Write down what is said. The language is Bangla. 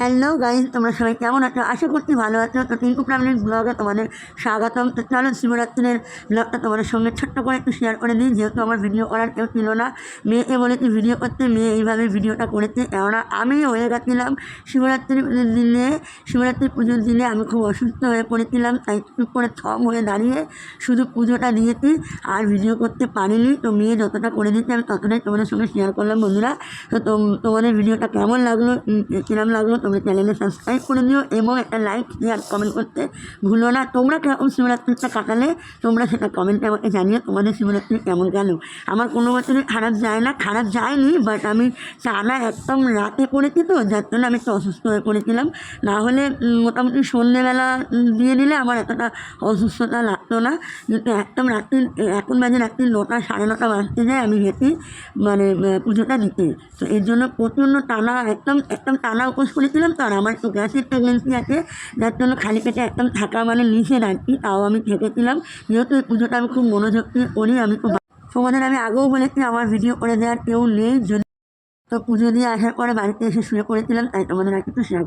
হ্যালো গাইজ তোমরা সবাই কেমন আছো? আশা করছি ভালো আছো। তো টিঙ্কু প্রামিনের ব্লগে তোমাদের স্বাগতম। তো চলো শিবরাত্রির ব্লগটা তোমাদের সঙ্গে ছোট্ট করে একটু শেয়ার করে দিই। যেহেতু আমার ভিডিও করার কেউ ছিল না, মেয়েকে বলেছি ভিডিও করতে। মেয়ে এইভাবে ভিডিওটা করেছে। কেননা আমি হয়ে গেছিলাম শিবরাত্রির দিনে। শিবরাত্রির পুজোর দিনে আমি খুব অসুস্থ হয়ে পড়েছিলাম, তাই চুপ করে থম হয়ে দাঁড়িয়ে শুধু পুজোটা দিয়েছি। আর ভিডিও করতে পারিনি। তো মেয়ে যতটা করে দিচ্ছে আমি ততটাই তোমাদের সঙ্গে শেয়ার করলাম, বন্ধুরা। তো তোম- তোমাদের ভিডিওটা কেমন লাগল? কিরম লাগল? তোমরা চ্যানেলে সাবস্ক্রাইব করে দিও এবং একটা লাইক শেয়ার কমেন্ট করতে ভুলো না। তোমরা কেমন শিবরাত্রিটা কাটালে, তোমরা সেটা কমেন্টে আমাকে জানিও তোমাদের শিবরাত্রি কেমন গেল। আমার কোনো বছরই খারাপ যায় না, খারাপ যায়নি বাট আমি টানা একদম রাতে পড়েছি তো, যার জন্য আমি একটু অসুস্থ হয়ে পড়েছিলাম। না হলে মোটামুটি সন্ধ্যেবেলা দিয়ে দিলে আমার এতটা অসুস্থতা লাগতো না। কিন্তু একদম রাত্রি, এখন বাজে রাত্রি নটা, সাড়ে নটা বাজতে যায়, আমি হেঁটে মানে পুজোটা দিতে। তো এর জন্য প্রচণ্ড টানা, একদম একদম টানা উপোস করেছিলাম তো আর আমার গ্যাসের প্রেগনেন্সি আছে, যার জন্য খালি পেটে একদম থাকা মানে নিষেধ আর কি, তাও আমি থেকেছিলাম যেহেতু এই পুজোটা আমি খুব মনোযোগ দিয়ে করি, আমি খুব তোমাদের আমি আগেও বলেছি, আমার ভিডিও করে দেওয়ার কেউ নেই, যদি তো পুজো দিয়ে আসার পরে বাড়িতে এসে শুয়ে পড়েছিলাম, তাই তোমাদের আর একটু শেয়ার